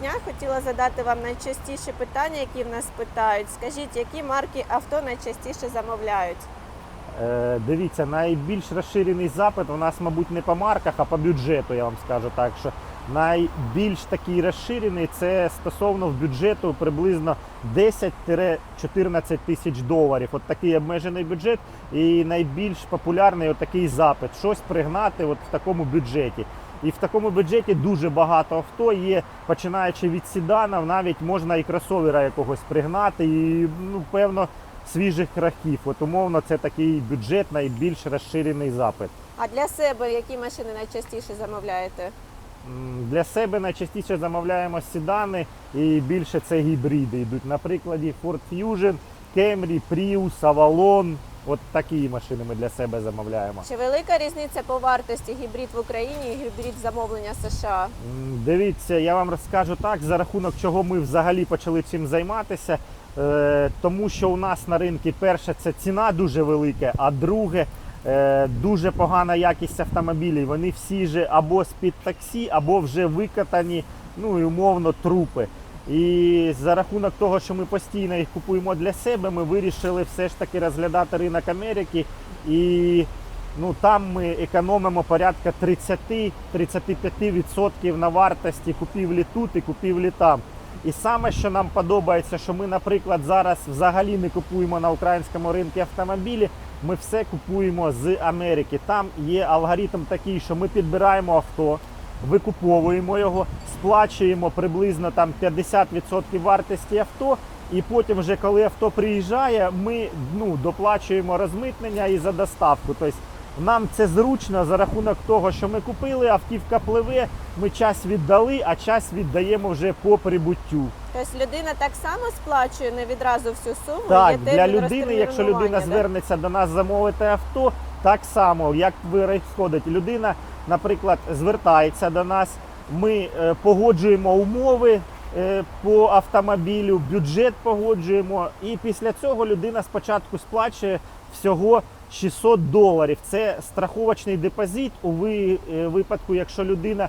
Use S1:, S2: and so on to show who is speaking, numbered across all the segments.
S1: Дня. Хотіла задати вам найчастіші питання, які в нас питають. Скажіть, які марки авто найчастіше замовляють?
S2: Е, Дивіться, найбільш розширений запит у нас, мабуть, не по марках, а по бюджету, я вам скажу так. Що найбільш такий розширений це стосовно бюджету приблизно 10-14 тисяч доларів. От такий обмежений бюджет і найбільш популярний от такий запит. Щось пригнати от в такому бюджеті. І в такому бюджеті дуже багато авто є, починаючи від седанів, навіть можна і кросовера якогось пригнати, і ну, певно свіжих рахів. От умовно це такий бюджет найбільш розширений запит.
S1: А для себе які машини найчастіше замовляєте?
S2: Для себе найчастіше замовляємо седани і більше це гібриди йдуть. На прикладі Ford Fusion, Camry, Prius, Avalon. От такі машини ми для себе замовляємо.
S1: Чи велика різниця по вартості гібрид в Україні і гібрид замовлення США?
S2: Дивіться, я вам розкажу так, за рахунок чого ми взагалі почали цим займатися. Е, тому що у нас на ринку перше це ціна дуже велика, а друге е, дуже погана якість автомобілів. Вони всі ж або з-під таксі, або вже викатані, ну і умовно трупи. І за рахунок того, що ми постійно їх купуємо для себе, ми вирішили все ж таки розглядати ринок Америки і ну там ми економимо порядка 30-35% на вартості купівлі тут і купівлі там. І саме, що нам подобається, що ми, наприклад, зараз взагалі не купуємо на українському ринку автомобілі, ми все купуємо з Америки. Там є алгоритм такий, що ми підбираємо авто, викуповуємо його, сплачуємо приблизно там 50% вартості авто. І потім, вже коли авто приїжджає, ми ну, доплачуємо розмитнення і за доставку. Тобто нам це зручно за рахунок того, що ми купили, автівка пливе, ми час віддали, а час віддаємо вже по прибуттю.
S1: Тобто людина так само сплачує не відразу всю суму.
S2: Так,
S1: є
S2: для людини, якщо людина
S1: да?
S2: звернеться до нас замовити авто, так само, як виходить, людина, наприклад, звертається до нас, ми е, погоджуємо умови е, по автомобілю, бюджет погоджуємо, і після цього людина спочатку сплачує всього 600 доларів. Це страховочний депозит у е, випадку, якщо людина.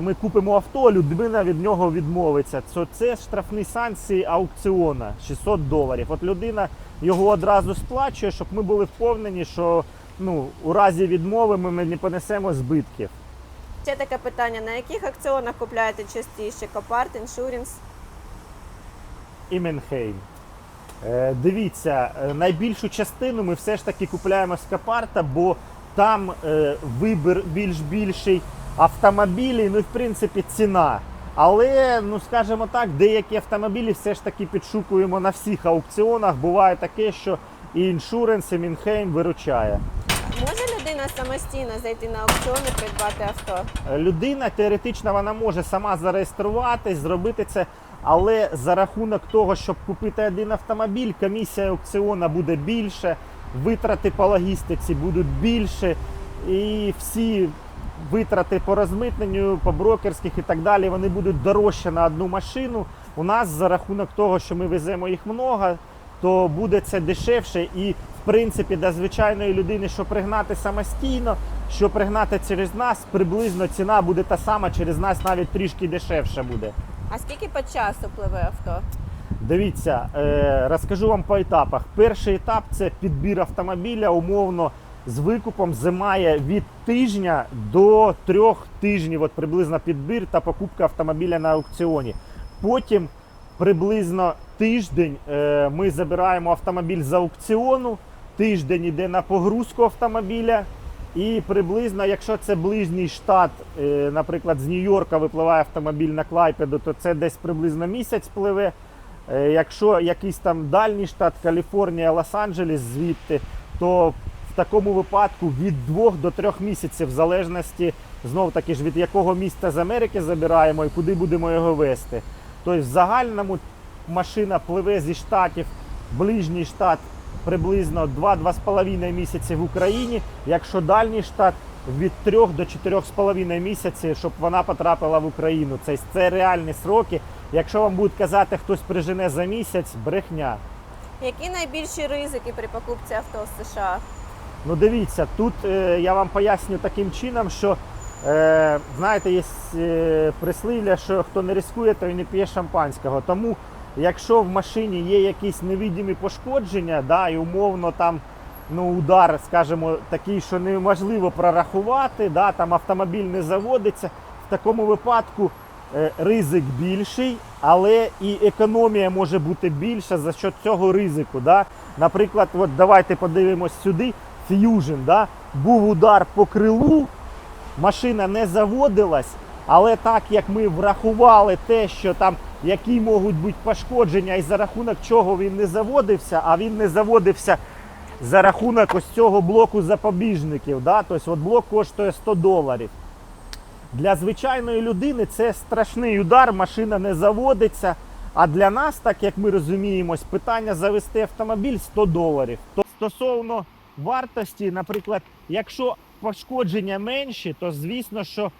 S2: Ми купимо авто, людина від нього відмовиться. Це, це штрафні санкції аукціона 600 доларів. От людина його одразу сплачує, щоб ми були впевнені, що ну, у разі відмови ми не понесемо збитків.
S1: Ще таке питання: на яких акціонах купляєте частіше? Копарт, іншурінс?
S2: Іменхейм. Е, дивіться, е, найбільшу частину ми все ж таки купляємо з Капарта, бо там е, вибір більш більший автомобілів, ну і в принципі ціна. Але, ну скажімо так, деякі автомобілі все ж таки підшукуємо на всіх аукціонах. Буває таке, що і іншуренс, і Мінхейм виручає.
S1: Людина самостійно зайти на аукціон і придбати авто?
S2: Людина теоретично вона може сама зареєструватись, зробити це, але за рахунок того, щоб купити один автомобіль, комісія аукціону буде більше, витрати по логістиці будуть більше, і всі витрати по розмитненню, по брокерських і так далі, вони будуть дорожче на одну машину. У нас за рахунок того, що ми веземо їх много, то буде це дешевше і в принципі для звичайної людини, що пригнати самостійно, що пригнати через нас, приблизно ціна буде та сама, через нас навіть трішки дешевше буде.
S1: А скільки по часу пливе авто?
S2: Дивіться, е, розкажу вам по етапах. Перший етап це підбір автомобіля, умовно з викупом займає від тижня до трьох тижнів, от приблизно підбір та покупка автомобіля на аукціоні. Потім приблизно тиждень е, ми забираємо автомобіль з аукціону, тиждень йде на погрузку автомобіля. І приблизно, якщо це ближній штат, е, наприклад, з Нью-Йорка випливає автомобіль на Клайпеду, то це десь приблизно місяць пливе. Е, Якщо якийсь там дальній штат, Каліфорнія, Лос-Анджелес звідти, то в такому випадку від двох до трьох місяців, в залежності знов таки ж від якого міста з Америки забираємо і куди будемо його вести. Тобто в загальному машина пливе зі штатів, ближній штат приблизно 2-2,5 місяці в Україні, якщо дальній штат від 3 до 4,5 місяці, щоб вона потрапила в Україну. Це, це реальні сроки. Якщо вам будуть казати, хтось прижене за місяць, брехня.
S1: Які найбільші ризики при покупці авто з США?
S2: Ну дивіться, тут е, я вам поясню таким чином, що Е, знаєте, є е, прислів'я, що хто не рискує, той не п'є шампанського. Тому, якщо в машині є якісь невидимі пошкодження, да, і умовно там ну, удар, скажімо, такий, що неможливо прорахувати, да, там автомобіль не заводиться, в такому випадку е, ризик більший, але і економія може бути більша за що цього ризику. Да? Наприклад, от давайте подивимось сюди. Fusion, да? був удар по крилу, машина не заводилась, але так як ми врахували те, що там які можуть бути пошкодження, і за рахунок чого він не заводився, а він не заводився за рахунок ось цього блоку запобіжників. Да? Тобто от блок коштує 100 доларів. Для звичайної людини це страшний удар, машина не заводиться. А для нас, так як ми розуміємось, питання завести автомобіль 100 доларів. То стосовно вартості, наприклад, якщо пошкодження менші, то звісно, що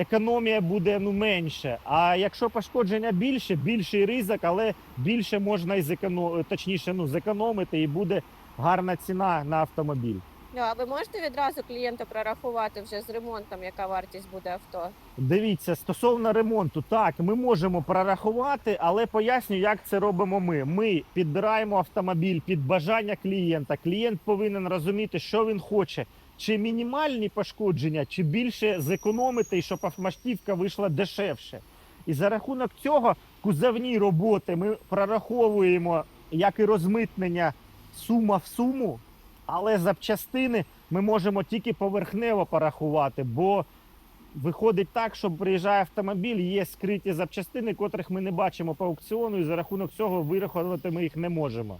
S2: економія буде ну, менше. А якщо пошкодження більше, більший ризик, але більше можна і зеконом... точніше, ну, зекономити і буде гарна ціна на автомобіль.
S1: Ну, а ви можете відразу клієнту прорахувати вже з ремонтом, яка вартість буде авто?
S2: Дивіться, стосовно ремонту, так, ми можемо прорахувати, але поясню, як це робимо ми. Ми підбираємо автомобіль під бажання клієнта. Клієнт повинен розуміти, що він хоче. Чи мінімальні пошкодження, чи більше зекономити, щоб автоматівка вийшла дешевше. І за рахунок цього кузовні роботи ми прораховуємо як і розмитнення сума в суму, але запчастини ми можемо тільки поверхнево порахувати, бо виходить так, що приїжджає автомобіль, є скриті запчастини, котрих ми не бачимо по аукціону, і за рахунок цього вирахувати ми їх не можемо.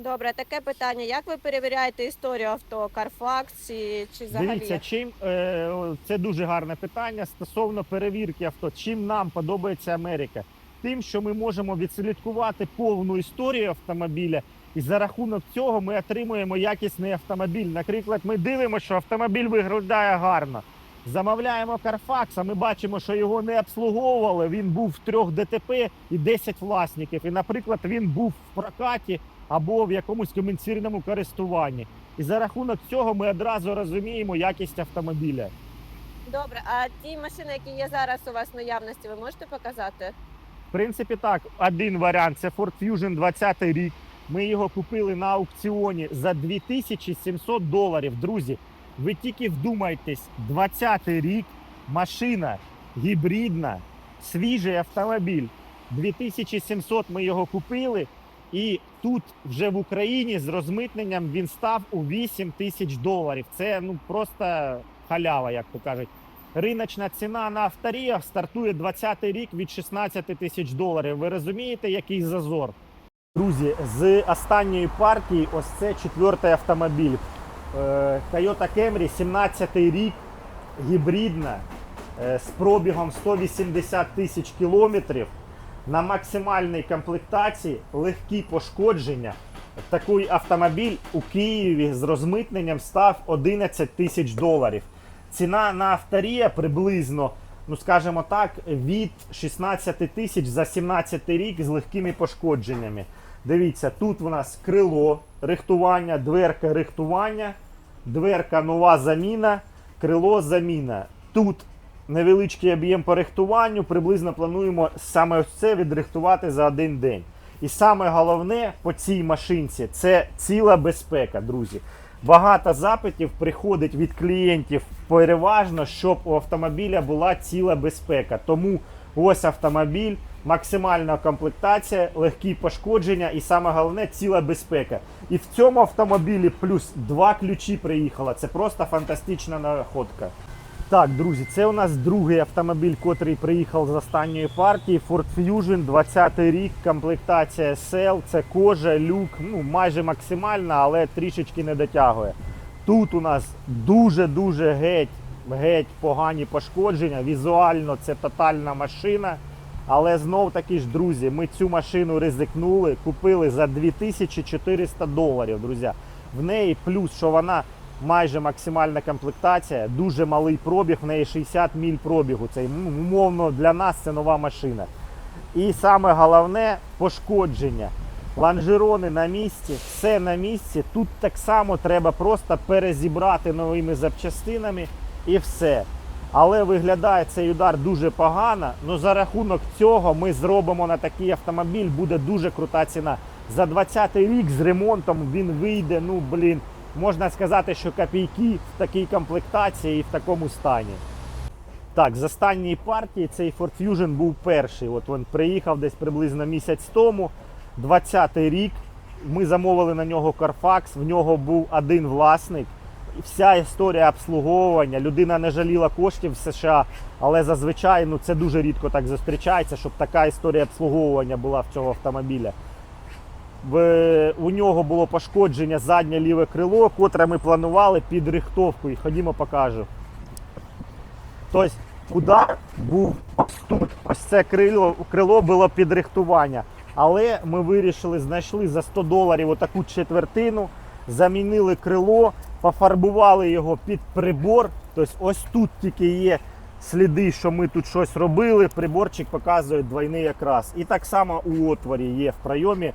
S1: Добре, таке питання. Як ви перевіряєте історію авто? Carfax чи, чи взагалі?
S2: Дивіться, чим е, це дуже гарне питання стосовно перевірки авто. Чим нам подобається Америка? Тим, що ми можемо відслідкувати повну історію автомобіля, і за рахунок цього ми отримуємо якісний автомобіль. Наприклад, ми дивимося, що автомобіль виглядає гарно. Замовляємо Carfax, а ми бачимо, що його не обслуговували. Він був в трьох ДТП і 10 власників. І, наприклад, він був в прокаті або в якомусь комерційному користуванні. І за рахунок цього ми одразу розуміємо якість автомобіля.
S1: Добре, а ті машини, які є зараз у вас в наявності, ви можете показати?
S2: В принципі, так, один варіант це Ford Fusion 20 рік. Ми його купили на аукціоні за 2700 доларів. Друзі, ви тільки вдумайтесь, 20 рік, машина гібридна, свіжий автомобіль. 2700 ми його купили, і тут вже в Україні з розмитненням він став у 8 тисяч доларів. Це ну просто халява, як то кажуть. Риночна ціна на авторіях стартує 20-й рік від 16 тисяч доларів. Ви розумієте, який зазор? Друзі, з останньої партії ось це четвертий автомобіль. Е, Toyota Camry, 17 рік, гібридна, е, з пробігом 180 тисяч кілометрів. На максимальній комплектації легкі пошкодження. Такий автомобіль у Києві з розмитненням став 11 тисяч доларів. Ціна на авторія приблизно, ну скажімо так, від 16 тисяч за 17 рік з легкими пошкодженнями. Дивіться, тут у нас крило рихтування, дверка рихтування, дверка нова заміна, крило заміна. Тут невеличкий об'єм по рихтуванню, приблизно плануємо саме це відрихтувати за один день. І саме головне по цій машинці це ціла безпека, друзі. Багато запитів приходить від клієнтів переважно, щоб у автомобіля була ціла безпека. Тому ось автомобіль, максимальна комплектація, легкі пошкодження і саме головне ціла безпека. І в цьому автомобілі плюс два ключі приїхало. Це просто фантастична находка. Так, друзі, це у нас другий автомобіль, котрий приїхав з останньої партії. Ford Fusion, 20 рік, комплектація SL, це кожа, люк, ну майже максимальна, але трішечки не дотягує. Тут у нас дуже-дуже геть, геть погані пошкодження. Візуально це тотальна машина. Але знов таки ж, друзі, ми цю машину ризикнули, купили за 2400 доларів, друзі. В неї плюс, що вона майже максимальна комплектація, дуже малий пробіг, в неї 60 міль пробігу. Це умовно для нас це нова машина. І саме головне пошкодження. Ланжерони на місці, все на місці. Тут так само треба просто перезібрати новими запчастинами і все. Але виглядає цей удар дуже погано. Ну за рахунок цього ми зробимо на такий автомобіль, буде дуже крута ціна. За 20-й рік з ремонтом він вийде, ну блін, можна сказати, що копійки в такій комплектації і в такому стані. Так, з останньої партії цей Ford Fusion був перший. От він приїхав десь приблизно місяць тому, 20-й рік. Ми замовили на нього Carfax, в нього був один власник. Вся історія обслуговування. Людина не жаліла коштів в США, але зазвичай ну, це дуже рідко так зустрічається, щоб така історія обслуговування була в цього автомобіля. У нього було пошкодження заднє ліве крило, котре ми планували під рихтовку. І ходімо покажу. Тобто удар був тут. Ось це крило, крило було під рихтування. Але ми вирішили, знайшли за 100 доларів отаку четвертину, замінили крило, пофарбували його під прибор. Тобто ось тут тільки є сліди, що ми тут щось робили. Приборчик показує двойний якраз. І так само у отворі є в прийомі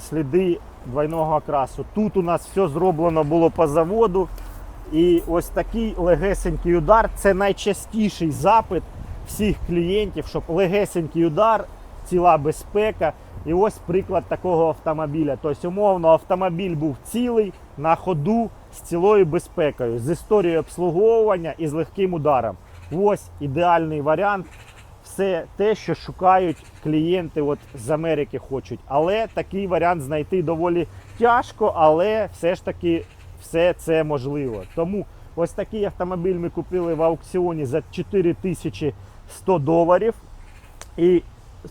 S2: сліди двойного окрасу. Тут у нас все зроблено було по заводу. І ось такий легесенький удар це найчастіший запит всіх клієнтів, щоб легесенький удар, ціла безпека. І ось приклад такого автомобіля. Тобто, умовно, автомобіль був цілий на ходу з цілою безпекою, з історією обслуговування і з легким ударом. Ось ідеальний варіант. Все те, що шукають клієнти от з Америки хочуть. Але такий варіант знайти доволі тяжко, але все ж таки все це можливо. Тому ось такий автомобіль ми купили в аукціоні за 4100 доларів. І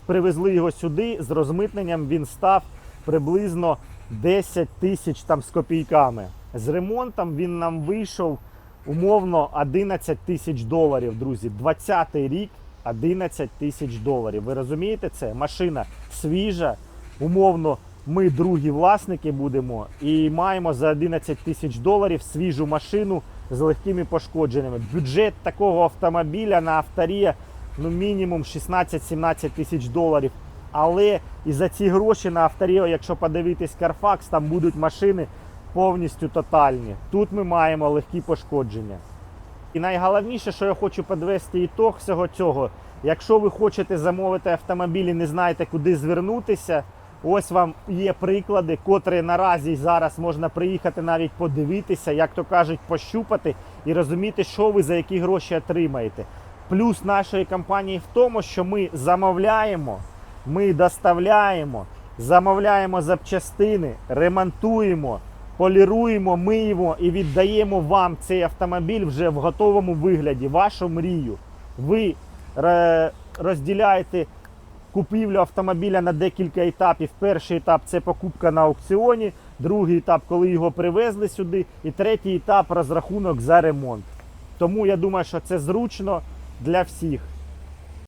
S2: привезли його сюди з розмитненням. Він став приблизно 10 тисяч там з копійками. З ремонтом він нам вийшов умовно 11 тисяч доларів, друзі. 20-й рік 11 тисяч доларів. Ви розумієте це? Машина свіжа, умовно. Ми другі власники будемо і маємо за 11 тисяч доларів свіжу машину з легкими пошкодженнями. Бюджет такого автомобіля на авторія ну мінімум 16-17 тисяч доларів. Але і за ці гроші на авторіо, якщо подивитись Carfax, там будуть машини повністю тотальні. Тут ми маємо легкі пошкодження. І найголовніше, що я хочу підвести ітог всього цього. Якщо ви хочете замовити автомобіль і не знаєте, куди звернутися, ось вам є приклади, котрі наразі зараз можна приїхати навіть подивитися, як то кажуть, пощупати і розуміти, що ви за які гроші отримаєте. Плюс нашої компанії в тому, що ми замовляємо, ми доставляємо, замовляємо запчастини, ремонтуємо, поліруємо, миємо і віддаємо вам цей автомобіль вже в готовому вигляді, вашу мрію. Ви розділяєте купівлю автомобіля на декілька етапів. Перший етап це покупка на аукціоні, другий етап, коли його привезли сюди, і третій етап розрахунок за ремонт. Тому я думаю, що це зручно для всіх.